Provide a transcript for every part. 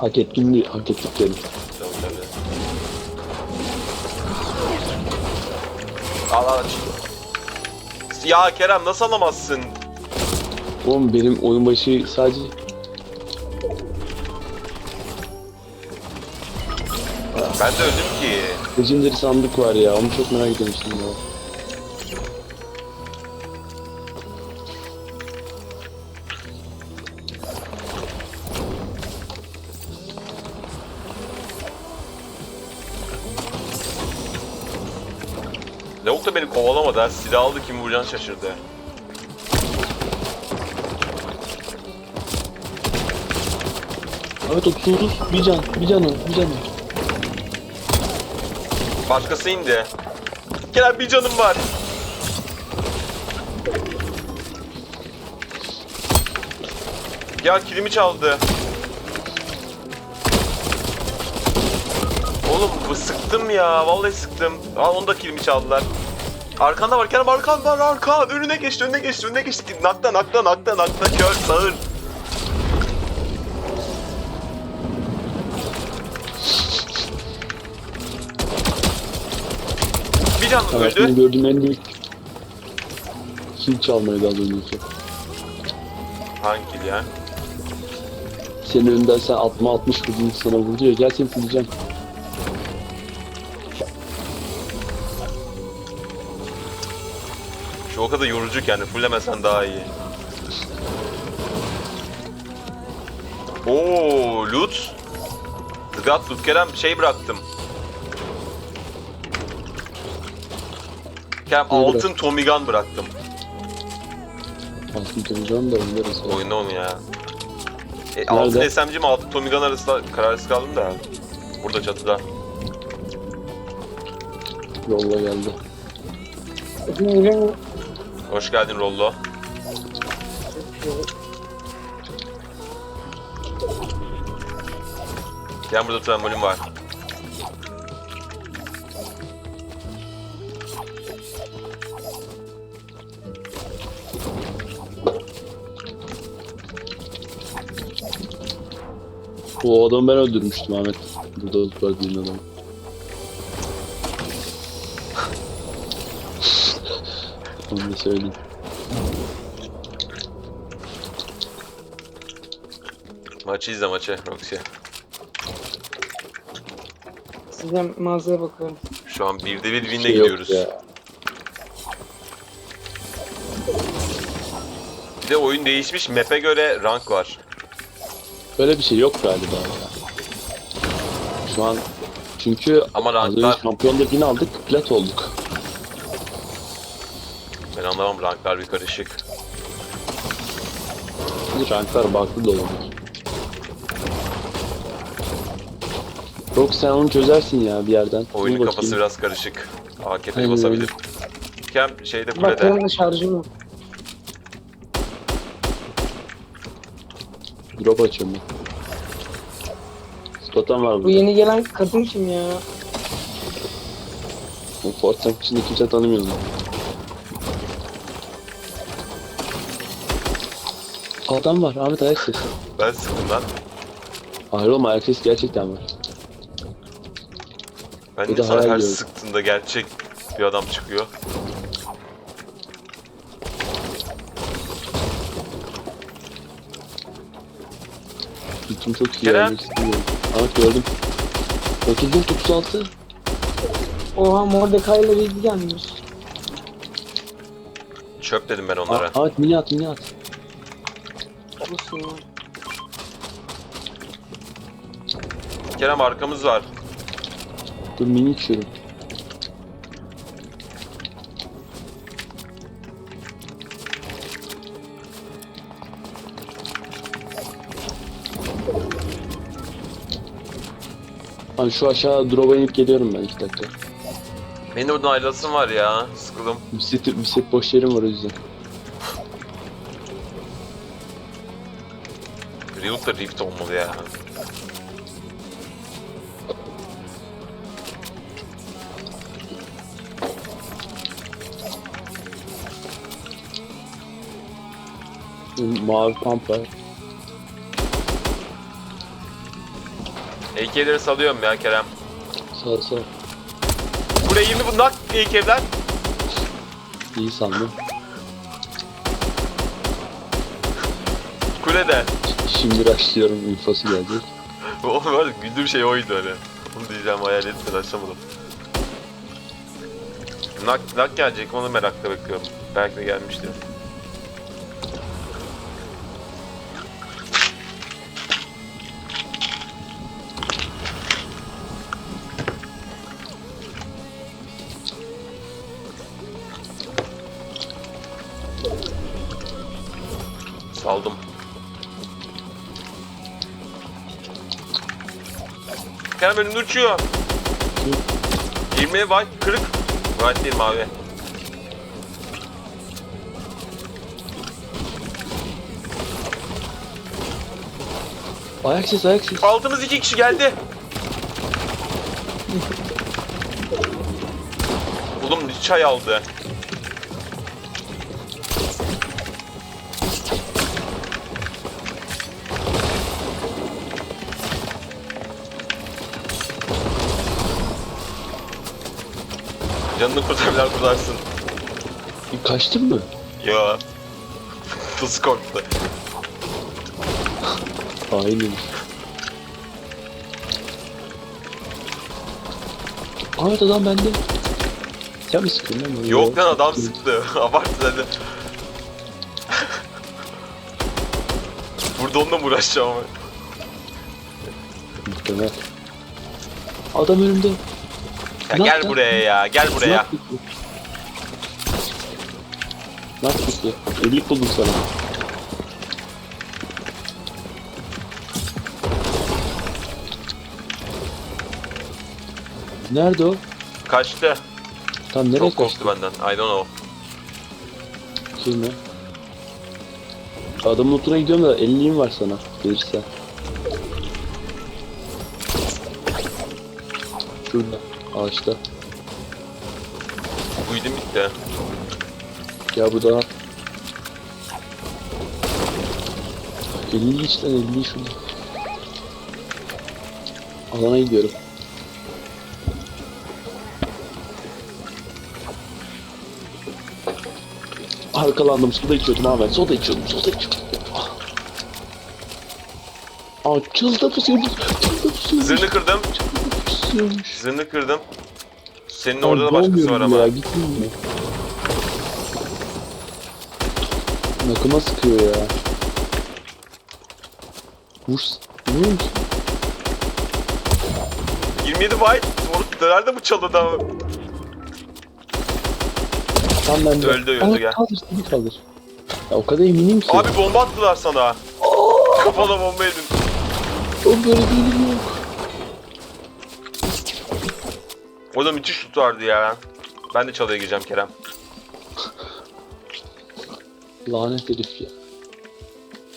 Hak ettim hak ettiklerim. Tabii tabii. Al al. Ya Kerem nasıl alamazsın? Oğlum benim oyun başı sadece Ben de öldüm ki. Legendary sandık var ya. Onu çok merak şimdi ya. Beni kovalamadı ha. Silah aldı kim vuracağını şaşırdı. Evet 30 30 bir can bir can o bir can o. Başkası indi. Kerem bir canım var. Ya kilimi çaldı. Oğlum bu sıktım ya. Vallahi sıktım. Aa onu da kilimi çaldılar. Arkanda var Kerem arkan var arka. Önüne geçti önüne geçti önüne geçti. Nakta nakta nakta nakta kör sağır. Bir can Hayatımda öldü. gördüğüm en büyük kill çalmaydı az önceki. Hangi ya? Senin önünden sen atma 60 vurdun sana vurdu ya gel seni fuleceğim. Şu o kadar yorucu ki yani fullemesen daha iyi. Oo, loot. Zgat loot Kerem şey bıraktım. Kerem altın Tommy Gun bıraktım. Aslında temizliyorum da oynarız. ya. Oyunda onu ya. E, altın SMG mi altın Tommy Gun arasında kararsız kaldım da. Burada çatıda. Yolla geldi. Hoş geldin Rollo. Gel burada trambolin var. O adamı ben öldürmüştüm Ahmet. Burada öldürdüğün adamı. Onu da söyleyeyim. Maçı izle maçı Roxy. Size mağazaya bakıyorum. Şu an birde bir win'e Şey yok gidiyoruz. ya. Bir de oyun değişmiş. Map'e göre rank var. Böyle bir şey yok galiba ya. Şu an çünkü Ama az önce ranklar... şampiyonluk yine aldık, plat olduk. Ben anlamam ranklar bir karışık. Bu ranklar farklı da olabilir. Yok sen onu çözersin ya bir yerden. Oyunun Dur kafası bakayım. biraz karışık. AKP'yi Aynen basabilir. Kem şeyde kulede. Bakıyorum da şarjım yok. Drop açıyorum ben. Spotan var Bu burada. yeni gelen kadın kim ya? Bu Fortnite içinde kimse tanımıyor. Adam var Ahmet ayak sesi. Ben sıktım lan. Hayır oğlum ayak sesi gerçekten var. Ben Bir niye de hayal her gördüm. sıktığında gerçek bir adam çıkıyor? Ritim çok iyi Kerem. Ahmet gördüm. 34 36. Oha Mordecai ile bilgi gelmiş. Çöp dedim ben onlara. Ah, Ahmet mini at mini at. Ya. Kerem arkamız var. Dur mini içiyorum. Hani şu aşağı drop'a inip geliyorum ben 2 dakika. Benim oradan ayrılasım var ya. Sıkıldım. Bir set, bir set boş yerim var o yüzden. Riot da Rift olmalı ya. Mavi pump var. AK'leri salıyorum ya Kerem. Sağ sağ. Buraya 20 bu nak AK'ler. İyi sandım. Kulede. Şimdi başlıyorum infosu gelecek. O var ya, güldüğüm şey oydu hani. Onu diyeceğim hayal ettim açamadım. Nak, nak gelecek onu merakla bekliyorum. Belki de gelmiştir. Kerem önümde uçuyor. 20 white kırık. White değil mavi. Ayak ses ayak ses. Altımız iki kişi geldi. Oğlum çay aldı. Canını kurtarlar kurtarsın. Kaçtın mı? Ya. Nasıl korktu? Aynen. Ahmet adam bende. Sen mi sıkıyorsun lan? Yok lan adam sıktı. Abartı dedi. Burada onunla mı uğraşacağım ama? Muhtemel. Adam önümde. Ya Ne gel yaptın? buraya ya, gel buraya. Nak bitti. Bitti. Ellik buldum sana. Nerede o? Kaçtı. Tam nereye Çok kaçtı? korktu benden. I don't know. Kim ya? Adamın notuna gidiyorum da 50'im var sana. Gelirse. Şurada. Ağaçta. Uyudum bitti. Ya bu da 50 iç lan 50 şurada. Alana gidiyorum. Arkalandım soda içiyordum Ahmet soda içiyordum soda içiyordum. Ah. Aa çılda pusuyormuş. Çılda pusuyormuş. Zırhını kırdım. Çılda pusuyormuş. Zırhını kırdım. Senin orada da başkası var ama. Ya, gitmeyeyim mi? Nakıma sıkıyor ya. Vur. Vuruyor musun? 27 white. Orada nerede bu çalıda? Tam ben de. Öldü, öldü, Aa, gel. Kaldır seni kaldır. Ya o kadar eminim ki. Abi bomba attılar sana. Kafana bomba yedin. O böyle değilim yok. Orada müthiş şut vardı ya. Ben de çalıya gireceğim Kerem. Lanet herif ya.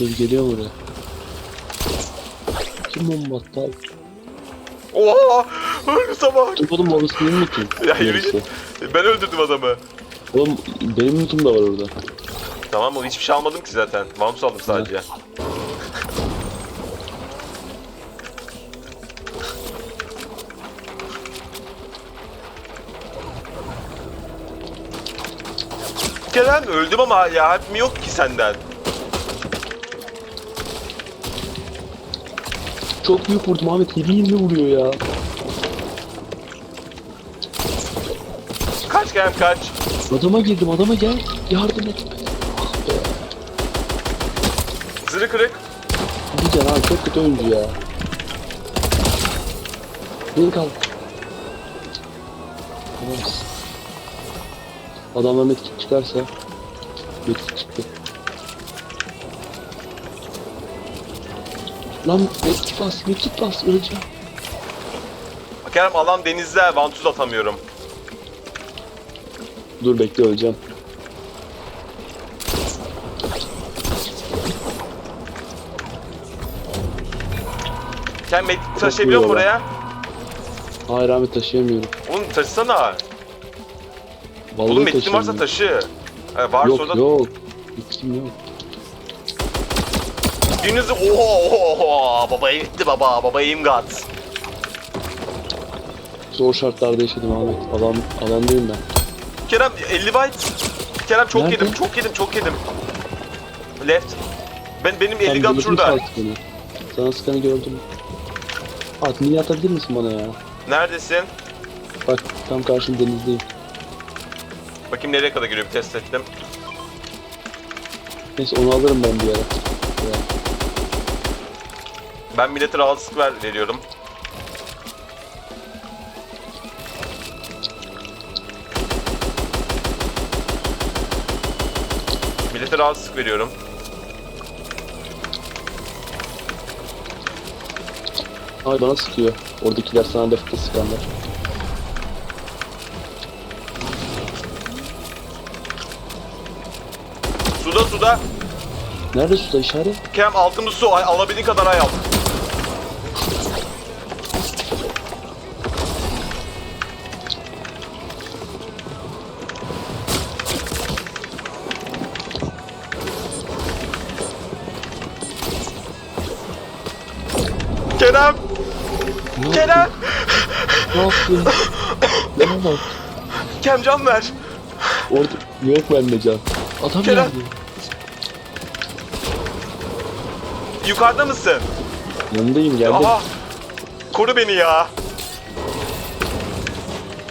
Dur geliyor buraya. Kim bomba attı abi? Oha! Öldü sabah. Dur oğlum orası benim lootum. Ya yürü git. Ben öldürdüm adamı. Oğlum benim lootum da var orada. Tamam o hiçbir şey almadım ki zaten. Mouse aldım sadece. Kerem öldüm ama ya hepim yok ki senden. Çok büyük vurdum Ahmet 7-20 vuruyor ya. Kaç Kerem kaç. Adama girdim adama gel. Yardım et. Zırı kırık. Güzel abi çok kötü oyuncu ya. Beni kal. Tamam. Adamlar medkit çıkarsa medkit çıktı. Lan medkit bas, medkit bas öleceğim. Kerem alan denizde vantuz atamıyorum. Dur bekle öleceğim. Kerem medkit taşıyabiliyor musun buraya? Hayır Ahmet taşıyamıyorum. Oğlum taşısana. Vallahi Oğlum medkitin varsa taşıyamıyorum. taşı. He, varsa Yok orada yok. Medkitim yok. Birinizi oho oho oho baba gitti baba baba imgat. zor şartlarda yaşadım Ahmet. Alan, alandayım ben. Kerem 50 byte. Kerem çok Nerede? yedim, çok yedim, çok yedim. Left. Ben benim 50 Sen gun gördün şurada. sıkanı? Sana sıkanı gördüm. At mini atabilir misin bana ya? Neredesin? Bak tam karşım denizdeyim. Bakayım nereye kadar giriyor bir test ettim. Neyse onu alırım ben bir ara. Ya. Ben millete rahatsızlık ver, veriyorum. Millete rahatsızlık veriyorum. Ay bana sıkıyor. Oradakiler sana defte sıkanlar. Suda suda. Nerede suda işaret? Kerem altımız su. Ay, alabildiğin kadar ay al. Kerem! Ne Kerem! yaptın? Ne yaptın? ne bak? Kerem can ver. Orada yok bende can. Adam Kerem! Yukarıda mısın? Yanındayım geldim. Aha! Koru beni ya.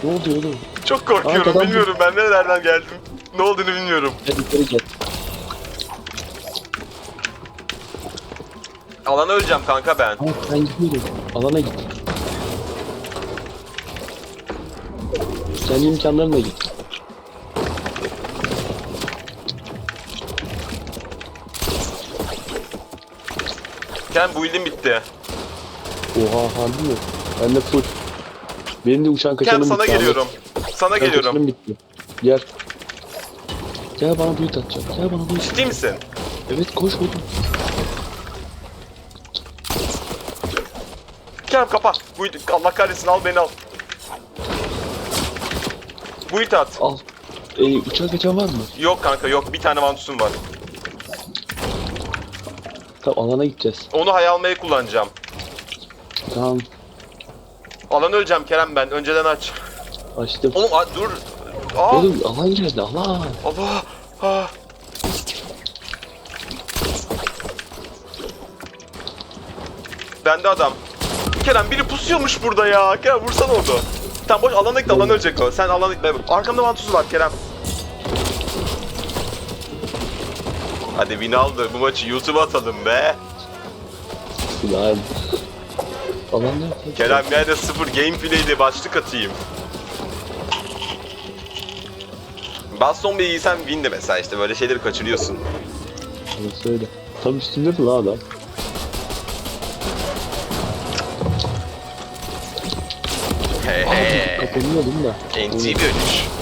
Ne oldu oğlum? Çok korkuyorum. Arkadan bilmiyorum ben nerelerden geldim. Ne olduğunu bilmiyorum. Gel yukarı gel. Alana öleceğim kanka ben. Ama ben gidiyorum. Alana git. Kendi imkanlarına git. Kerem bu ildim bitti. Oha harbi mi? Ben de full. Benim de uçan kaçanım Kerem sana bitti, geliyorum. Sana Ahmet. Uçan geliyorum. kaçanım bitti. Gel. Gel bana bulut atacak. Gel bana bulut. Ciddi misin? Evet koş oğlum. Kerem kapa. Bu Allah kahretsin al beni al. Bu it at. Al. Ee, uçan kaçan var mı? Yok kanka yok. Bir tane vantusum var. Tamam alana gideceğiz. Onu hay almaya kullanacağım. Tamam Alan öleceğim Kerem ben. Önceden aç. açtım. Oğlum a- dur. Aa, Oğlum alan geldi alan. Allah. Ah. Bende adam. Kerem biri pusuyormuş burada ya. Kerem vursana onu. Tamam boş alana git alan ölecek o. Sen alana git. Arkamda vantusu var Kerem. Hadi win aldı. Bu maçı YouTube'a atalım be. Lan. Alan nerede? Kerem yani sıfır gameplay'de başlık atayım. Baston bir iyisen win de mesela işte böyle şeyleri kaçırıyorsun. Evet söyle. Tam üstünde mi lan adam? He he. Kapanıyordum da. NT dönüş.